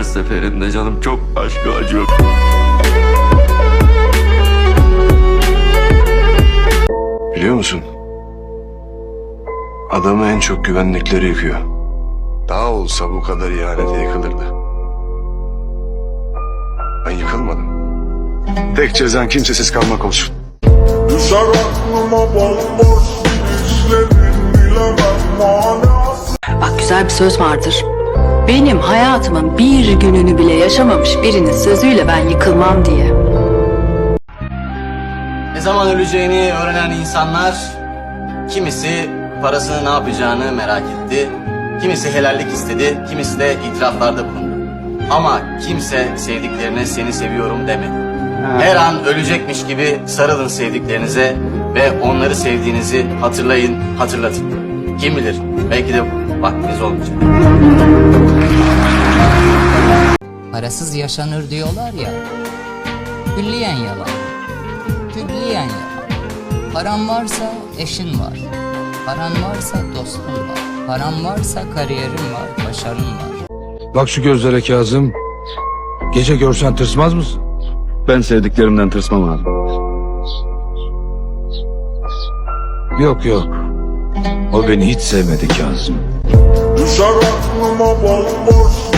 her seferinde canım çok aşkı acıyor. Biliyor musun? Adamı en çok güvendikleri yıkıyor. Daha olsa bu kadar ihanete yıkılırdı. Ben yıkılmadım. Tek cezan kimsesiz kalmak olsun. Düşer aklıma bomboş gidişlerin bilemem manası Bak güzel bir söz vardır. Benim hayatımın bir gününü bile yaşamamış birinin sözüyle ben yıkılmam diye. Ne zaman öleceğini öğrenen insanlar kimisi parasını ne yapacağını merak etti. Kimisi helallik istedi, kimisi de itiraflarda bulundu. Ama kimse sevdiklerine seni seviyorum demedi. Her an ölecekmiş gibi sarılın sevdiklerinize ve onları sevdiğinizi hatırlayın, hatırlatın. Kim bilir belki de vaktiniz olmayacak. Parasız yaşanır diyorlar ya. Külliyen yalan. Külliyen yalan. Paran varsa eşin var. Paran varsa dostun var. Paran varsa kariyerin var, başarın var. Bak şu gözlere Kazım. Gece görsen tırsmaz mısın? Ben sevdiklerimden tırsmam abi. Yok yok. O beni hiç sevmedi Kazım. Düşer aklıma bomboş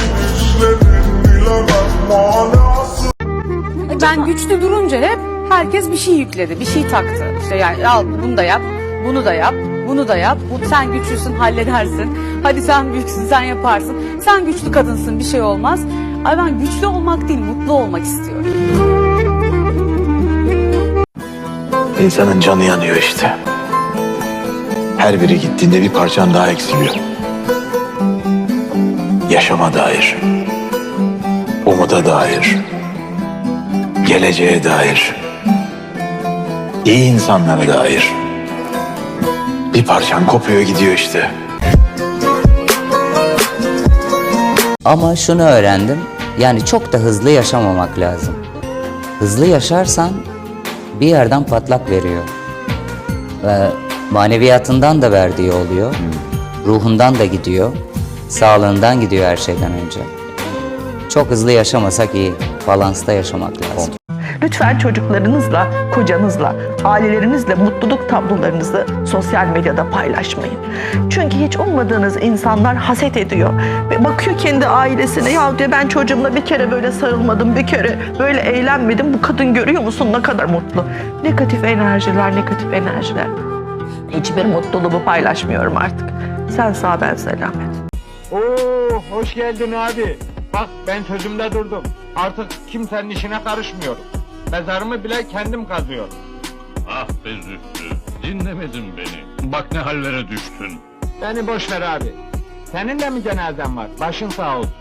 Ben güçlü durunca hep herkes bir şey yükledi, bir şey taktı. İşte yani al bunu da yap, bunu da yap, bunu da yap. Bu sen güçlüsün, halledersin. Hadi sen büyüksün, sen yaparsın. Sen güçlü kadınsın, bir şey olmaz. Ay ben güçlü olmak değil, mutlu olmak istiyorum. İnsanın canı yanıyor işte. Her biri gittiğinde bir parçan daha eksiliyor. Yaşama dair, umuda dair, geleceğe dair, iyi insanlara dair. Bir parçan kopuyor gidiyor işte. Ama şunu öğrendim. Yani çok da hızlı yaşamamak lazım. Hızlı yaşarsan bir yerden patlak veriyor. Ve maneviyatından da verdiği oluyor. Ruhundan da gidiyor. Sağlığından gidiyor her şeyden önce. Çok hızlı yaşamasak iyi. Balansta yaşamak lazım. Lütfen çocuklarınızla, kocanızla, ailelerinizle mutluluk tablolarınızı sosyal medyada paylaşmayın. Çünkü hiç ummadığınız insanlar haset ediyor. Ve bakıyor kendi ailesine ya diyor ben çocuğumla bir kere böyle sarılmadım, bir kere böyle eğlenmedim. Bu kadın görüyor musun ne kadar mutlu. Negatif enerjiler, negatif enerjiler. Hiçbir mutluluğumu paylaşmıyorum artık. Sen sağ ben selamet. Oo, hoş geldin abi. Bak ben sözümde durdum. Artık kimsenin işine karışmıyorum. Mezarımı bile kendim kazıyorum. Ah be Zühtü, dinlemedin beni. Bak ne hallere düştün. Beni boş ver abi. Senin de mi cenazen var? Başın sağ olsun.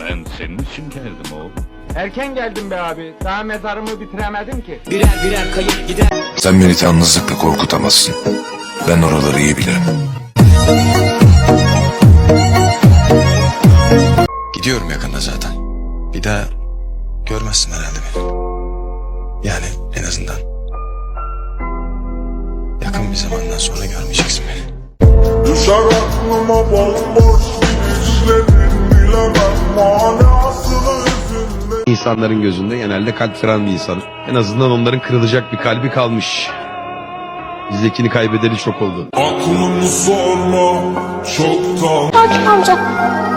Ben senin için geldim oğlum. Erken geldim be abi. Daha mezarımı bitiremedim ki. Sen beni yalnızlıkla korkutamazsın. Ben oraları iyi bilirim. Gidiyorum yakında zaten. Bir daha görmezsin herhalde beni. Yani en azından. Yakın bir zamandan sonra görmeyeceksin beni. Düşer aklıma bomboş gidişlerin bilemem manasını İnsanların gözünde genelde kalp kıran bir insan. En azından onların kırılacak bir kalbi kalmış. Bizdekini kaybedeli çok oldu. Aklımı sorma çoktan Hakim amca.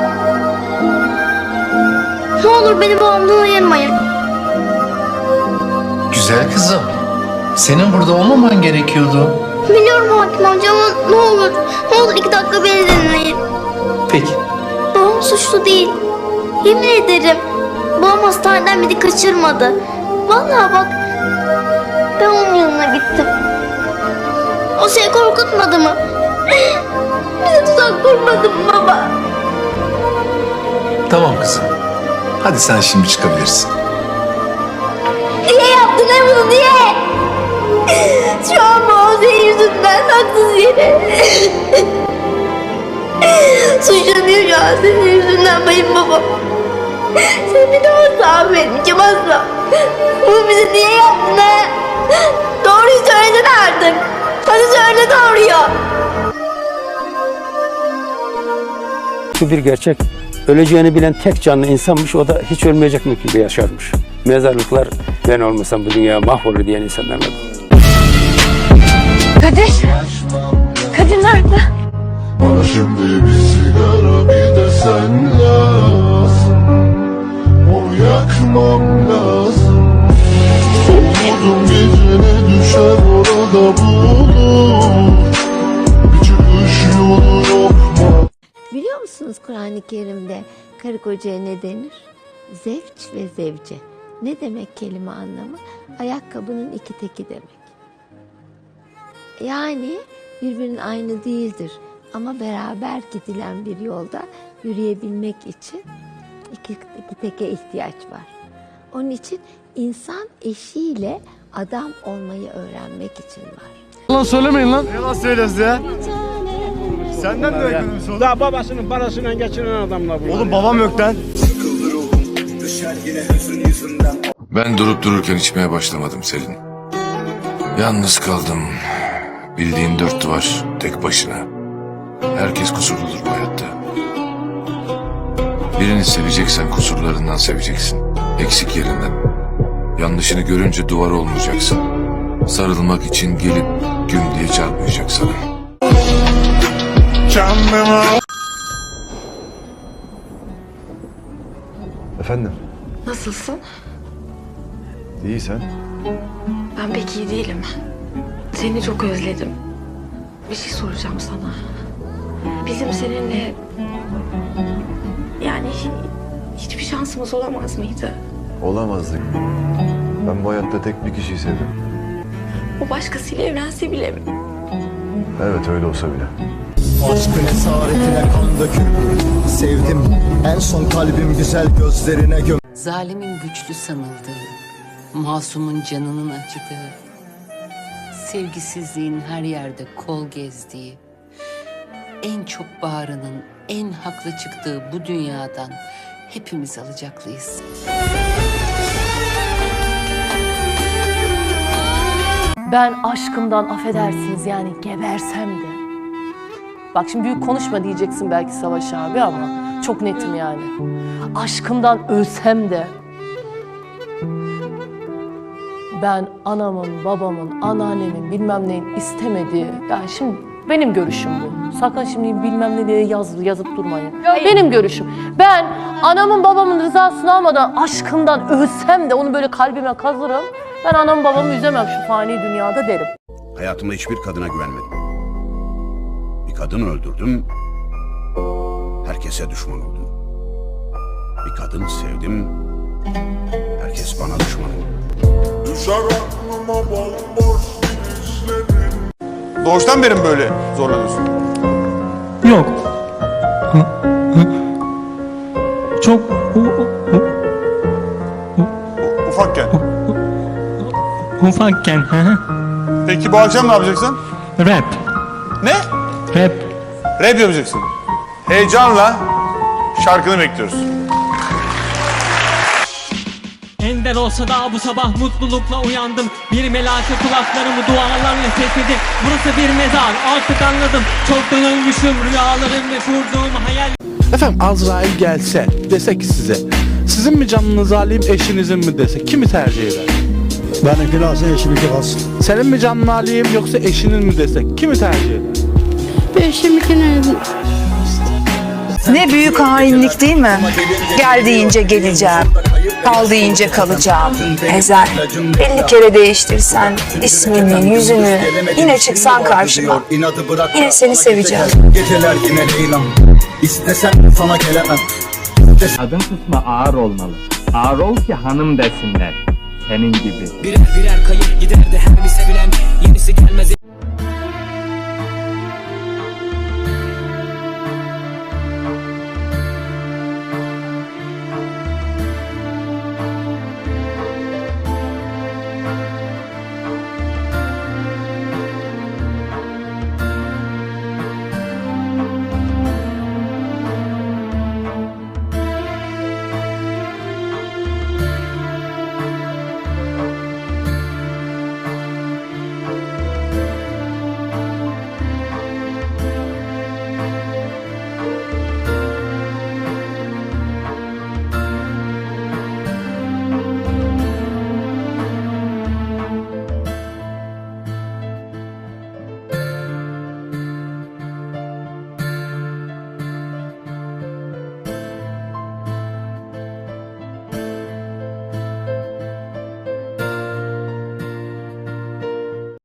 Ne olur beni babamdan ayırmayın. Güzel kızım. Senin burada olmaman gerekiyordu. Biliyorum hakim amca ama ne olur. Ne olur iki dakika beni dinleyin. Peki. Babam suçlu değil. Yemin ederim. Babam hastaneden beni kaçırmadı. Vallahi bak. Ben onun yanına gittim. O seni korkutmadı mı? Bize tuzak kurmadı mı baba? Tamam kızım. Hadi sen şimdi çıkabilirsin. Niye yaptın he bunu niye? Şu an babam senin yüzünden haksız yere. Suçlanıyor şu an senin yüzünden benim babam. Sen bir daha asla affetmeyeceğim asla. Bunu bize niye yaptın he? Doğruyu söylesene artık. Hadi söyle doğruyu. Şu bir gerçek. Öleceğini bilen tek canlı insanmış. O da hiç ölmeyecek mi gibi yaşarmış. Mezarlıklar ben olmasam bu dünya mahvolur diyen insanlarla. Kadir. Kadir nerede? Bana şimdi musunuz Kur'an-ı Kerim'de karı kocaya ne denir? Zevç ve zevce. Ne demek kelime anlamı? Ayakkabının iki teki demek. Yani birbirinin aynı değildir. Ama beraber gidilen bir yolda yürüyebilmek için iki, iki teke ihtiyaç var. Onun için insan eşiyle adam olmayı öğrenmek için var. Lan söylemeyin lan. Yalan söylüyorsun ya Senden de ekonomisi olur Daha babasının parasıyla geçinen adamla bu. Oğlum babam lan Ben durup dururken içmeye başlamadım Selin. Yalnız kaldım. Bildiğin dört duvar tek başına. Herkes kusurludur bu hayatta. Birini seveceksen kusurlarından seveceksin. Eksik yerinden. Yanlışını görünce duvar olmayacaksın. Sarılmak için gelip güm diye çarpmayacak sana. Kendime Efendim? Nasılsın? İyi sen? Ben pek iyi değilim. Seni çok özledim. Bir şey soracağım sana. Bizim seninle yani hiçbir şansımız olamaz mıydı? Olamazdık. Ben bu hayatta tek bir kişiyi sevdim. O başkasıyla evlense bile mi? Evet öyle olsa bile. Aşkın esaretine kan döküldü Sevdim en son kalbim güzel gözlerine göm Zalimin güçlü sanıldığı, masumun canının acıdığı, sevgisizliğin her yerde kol gezdiği, en çok bağrının en haklı çıktığı bu dünyadan hepimiz alacaklıyız. Ben aşkımdan affedersiniz yani gebersem de. Bak şimdi büyük konuşma diyeceksin belki Savaş abi ama çok netim yani. Aşkımdan ölsem de ben anamın, babamın, anneannemin bilmem neyin istemediği, yani şimdi benim görüşüm bu. Sakın şimdi bilmem ne diye yaz, yazıp durmayın. Benim görüşüm. Ben anamın babamın rızasını almadan aşkımdan ölsem de onu böyle kalbime kazırım. Ben anamı babamı üzemem şu fani dünyada derim. Hayatımda hiçbir kadına güvenmedim kadın öldürdüm Herkese düşman oldum Bir kadın sevdim Herkes bana düşman oldu Düşer aklıma bomboş Doğuştan beri mi böyle zorlanıyorsun? Yok. Çok Ufakken. ufakken. Peki bu akşam ne yapacaksın? Rap. Ne? Rap. Rap yapacaksın. Heyecanla şarkını bekliyoruz. Ender olsa da bu sabah mutlulukla uyandım Bir melake kulaklarımı dualarla fethetti Burası bir mezar artık anladım Çoktan ölmüşüm rüyalarım ve kurduğum hayal Efendim Azrail gelse dese ki size sizin mi canınız alayım eşinizin mi dese kimi tercih eder? Benimki lazım eşimki kalsın Senin mi canını alayım yoksa eşinin mi desek kimi tercih eder? Ne büyük hainlik değil mi? Gel deyince geleceğim. Kal deyince kalacağım. Ezel. 50 kere değiştirsen ismini, yüzünü, yine çıksan karşıma. Yine seni seveceğim. Geceler yine Leyla İstesem sana gelemem Kadın kısmı ağır olmalı Ağır ol ki hanım desinler Senin gibi Birer birer kayıp giderdi her bir sevilen